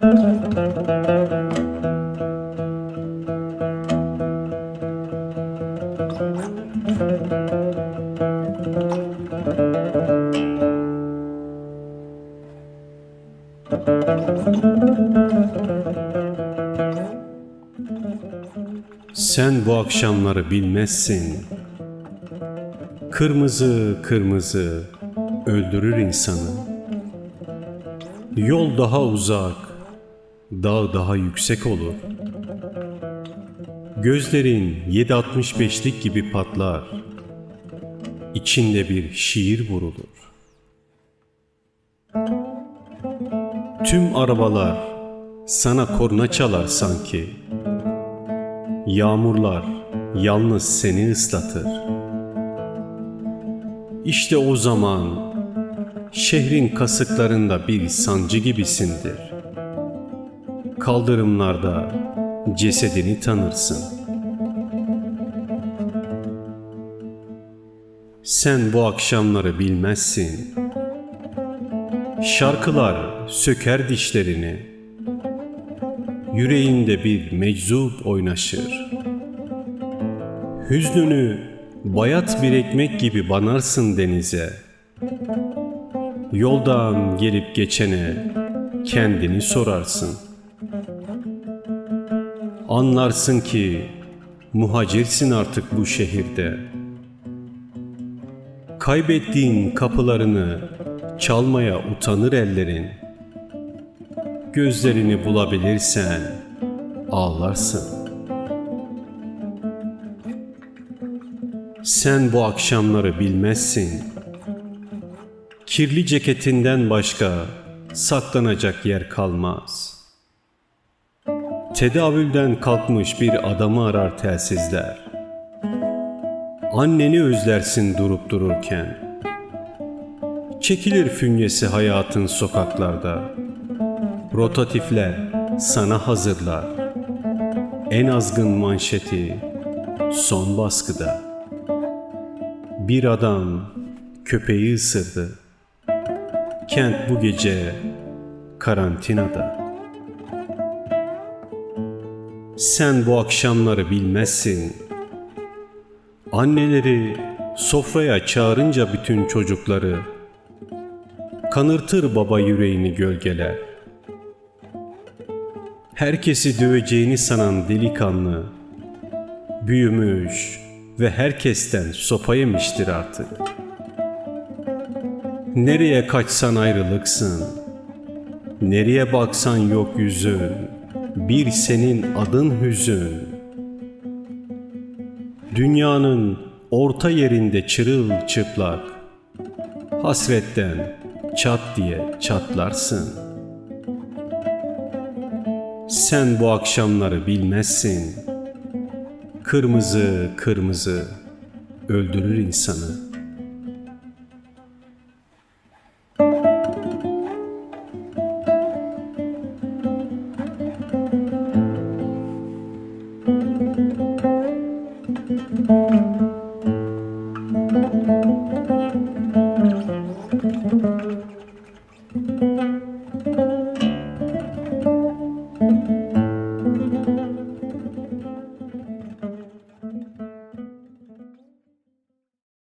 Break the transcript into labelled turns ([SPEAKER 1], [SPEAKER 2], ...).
[SPEAKER 1] Sen bu akşamları bilmezsin. Kırmızı kırmızı öldürür insanı. Yol daha uzak, dağ daha yüksek olur. Gözlerin 7.65'lik gibi patlar. İçinde bir şiir vurulur. Tüm arabalar sana korna çalar sanki. Yağmurlar yalnız seni ıslatır. İşte o zaman şehrin kasıklarında bir sancı gibisindir. Kaldırımlarda cesedini tanırsın. Sen bu akşamları bilmezsin. Şarkılar söker dişlerini. Yüreğinde bir meczup oynaşır. Hüznünü bayat bir ekmek gibi banarsın denize. Yoldan gelip geçene kendini sorarsın. Anlarsın ki muhacirsin artık bu şehirde. Kaybettiğin kapılarını çalmaya utanır ellerin. Gözlerini bulabilirsen ağlarsın. Sen bu akşamları bilmezsin. Kirli ceketinden başka saklanacak yer kalmaz. Tedavülden kalkmış bir adamı arar telsizler. Anneni özlersin durup dururken. Çekilir fünyesi hayatın sokaklarda. Rotatifler sana hazırlar. En azgın manşeti son baskıda. Bir adam köpeği ısırdı. Kent bu gece karantinada. Sen bu akşamları bilmezsin. Anneleri sofraya çağırınca bütün çocukları kanırtır baba yüreğini gölgeler. Herkesi döveceğini sanan delikanlı büyümüş ve herkesten sopa yemiştir artık. Nereye kaçsan ayrılıksın, nereye baksan yok yüzün, bir senin adın hüzün. Dünyanın orta yerinde çırılçıplak, hasretten çat diye çatlarsın. Sen bu akşamları bilmezsin. Kırmızı kırmızı öldürür insanı.''